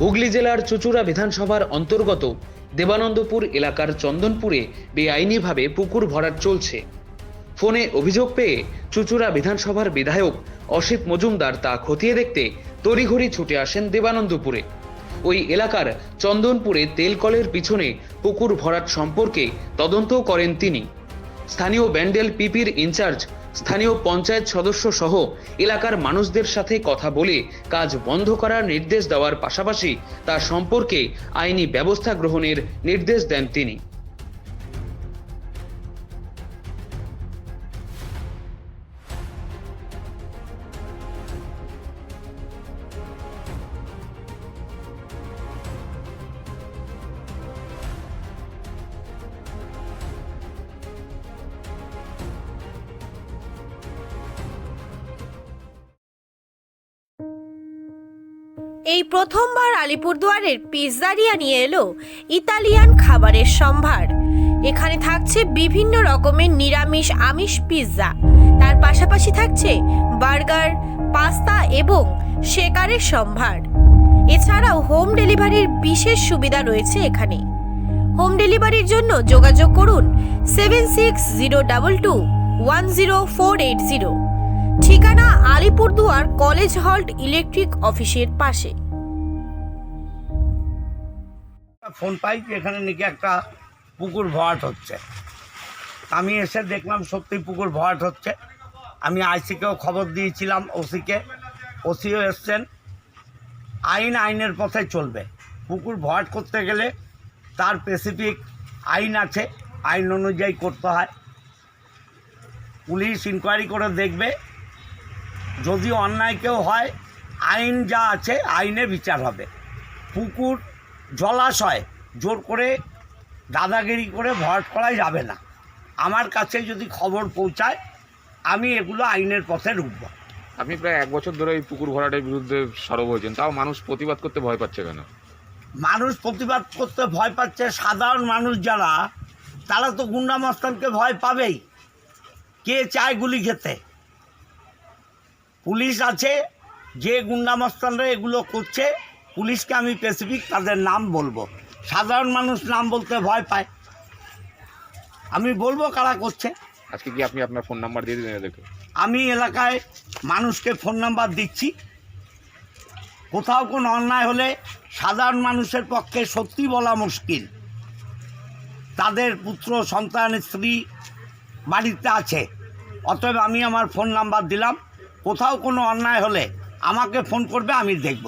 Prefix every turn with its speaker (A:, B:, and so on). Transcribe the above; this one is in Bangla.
A: হুগলি জেলার চুচুড়া বিধানসভার অন্তর্গত দেবানন্দপুর এলাকার চন্দনপুরে বেআইনিভাবে পুকুর ভরাট চলছে। ফোনে অভিযোগ পেয়ে চুচুড়া বিধানসভার বিধায়ক অসিত মজুমদার তা খতিয়ে দেখতে তড়িঘড়ি ছুটে আসেন দেবানন্দপুরে। ওই এলাকার চন্দনপুরে তেলকলের পিছনে পুকুর ভরাট সম্পর্কে তদন্ত করেন তিনি। স্থানীয় ব্যান্ডেল পিপির ইনচার্জ, স্থানীয় পঞ্চায়েত সদস্য সহ এলাকার মানুষদের সাথে কথা বলে কাজ বন্ধ করার নির্দেশ দেওয়ার পাশাপাশি তা সম্পর্কে আইনি ব্যবস্থা গ্রহণের নির্দেশ দেন তিনি।
B: এই প্রথমবার আলিপুরদুয়ারের পিৎজারিয়া নিয়ে এলো ইতালিয়ান খাবারের সম্ভার। এখানে থাকছে বিভিন্ন রকমের নিরামিষ আমিষ পিৎজা। তার পাশাপাশি থাকছে বার্গার, পাস্তা এবং শেকারের সম্ভার। এছাড়াও হোম ডেলিভারির বিশেষ সুবিধা রয়েছে এখানে। হোম ডেলিভারির জন্য যোগাযোগ করুন seven six zero double two one zero four eight zero. ঠিকানা আলিপুরদুয়ার কলেজ হল্ট ইলেকট্রিক অফিসের পাশে।
C: ফোন পাই এখানে নাকি একটা পুকুর ভরাট হচ্ছে। আমি এসে দেখলাম সত্যি পুকুর ভরাট হচ্ছে। আমি আইসিকেও খবর দিয়েছিলাম ওসিকে। ওসিও এসছেন। আইন আইনের পথে চলবে। পুকুর ভরাট করতে গেলে তার স্পেসিফিক আইন আছে। আইন অনুযায়ী করতে হয়। পুলিশ ইনকোয়ারি করে দেখবে। যদি অন্যায় কেউ হয় আইন যা আছে আইনে বিচার হবে। পুকুর জলাশয় জোর করে দাদাগিরি করে ভরাট করা যাবে না। আমার কাছে যদি খবর পৌঁছায় আমি এগুলো আইনের পথে ঢুকব
D: আপনি প্রায় এক বছর ধরে এই পুকুর ভরাটের বিরুদ্ধে সরব হয়েছেন। তাও মানুষ প্রতিবাদ করতে ভয় পাচ্ছে কেন?
C: মানুষ প্রতিবাদ করতে ভয় পাচ্ছে। সাধারণ মানুষ যারা তারা তো গুন্ডা মস্তানকে ভয় পাবেই। কে চায় গুলি খেতে? পুলিশ আছে যে গুন্ডা মস্তানরা এগুলো করছে পুলিশকে আমি স্পেসিফিক তাদের নাম বলব। সাধারণ মানুষ নাম বলতে ভয় পায়। আমি বলব কারা করছে।
D: আজকে কি আপনি আপনার ফোন নাম্বার দিয়ে দিলেন এদেরকে?
C: আমি এলাকায় মানুষকে ফোন নাম্বার দিচ্ছি। কোথাও কোনো অন্যায় হলে সাধারণ মানুষের পক্ষে সত্যি বলা মুশকিল। তাদের পুত্র সন্তান স্ত্রী বাড়িতে আছে। অতএব আমি আমার ফোন নাম্বার দিলাম। কোথাও কোনো অন্যায় হলে আমাকে ফোন করবে আমি দেখব।